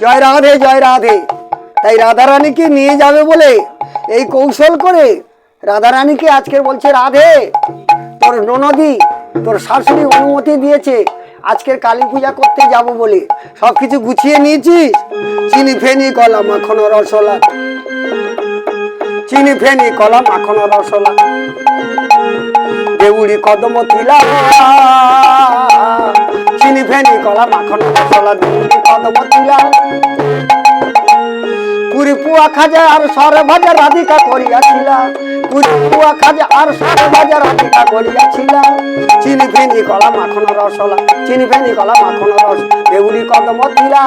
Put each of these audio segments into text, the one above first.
জয় রাধে জয় রাধে। তাই রাধারানীকে নিয়ে যাবে বলে এই কৌশল করে রাধারানীকে আজকে বলছে, রাধে, তোর ননদি, তোর শাশুড়ি অনুমতি দিয়েছে, আজকের কালী পূজা করতে যাব বলে। সব কিছু গুছিয়ে নিয়েছিস? চিনি ফেনি, কলা, মাখন, রসলা। চিনি ফেনি, কলা, মাখন, রসলা। দেউড়ি কদম, তিলা কলা মাখন রসলা দেউড়ি কদম তিলা পুরি পুয়া খাজা আর সরে ভাজা রাধিকা করিয়াছিলা পুরি পুয়া খাজা আর সরে ভাজা রাধিকা করিয়াছিলা চিনি ফেনি কলা মাখন রসলা চিনি ফেনি কলা মাখন রস দেউড়ি কদম তিলা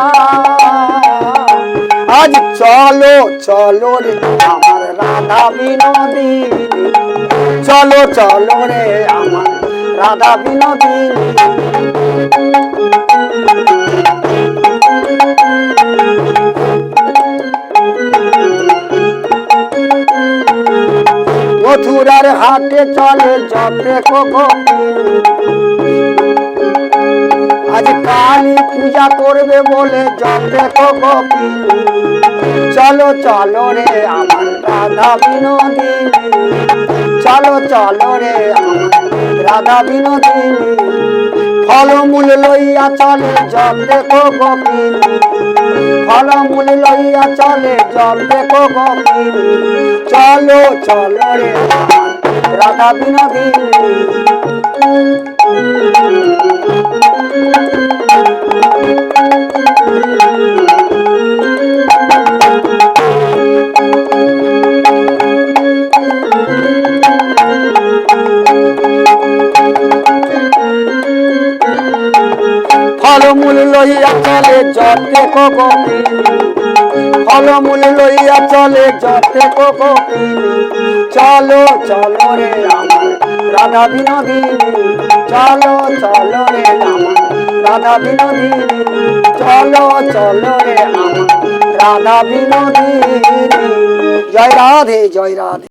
আজ চলো চলো রে আমার রাধা বিনোদিনী। চলো চলো রে আমার রাধা বিনোদিনী। মথুরার হাটে চলে, যতে আজ কালী পূজা করবে বলে যতে চলো চলো রে আমার রাধা বিনোদিনী। চলো চলো রে আমার রাধা বিনোদিনী। ফলমূল লইয়া চলে, জল দেখো গোপিনী ফলমূল লইয়া চলে, জল দেখো গোপিনী চলো চলো রে রাধা বিনোদিনী। ফলমূল লইয়া চলে যতে কোকিনী ফলমূল লইয়া চলে যতে কোকিনী চলো চলো রে আমার রাধা বিনোদিনী। চলো চলো রে আমার রাধা বিনোদিনী। চলো চলো রে আমার রাধা বিনোদিনী। জয় রাধে জয় রাধে।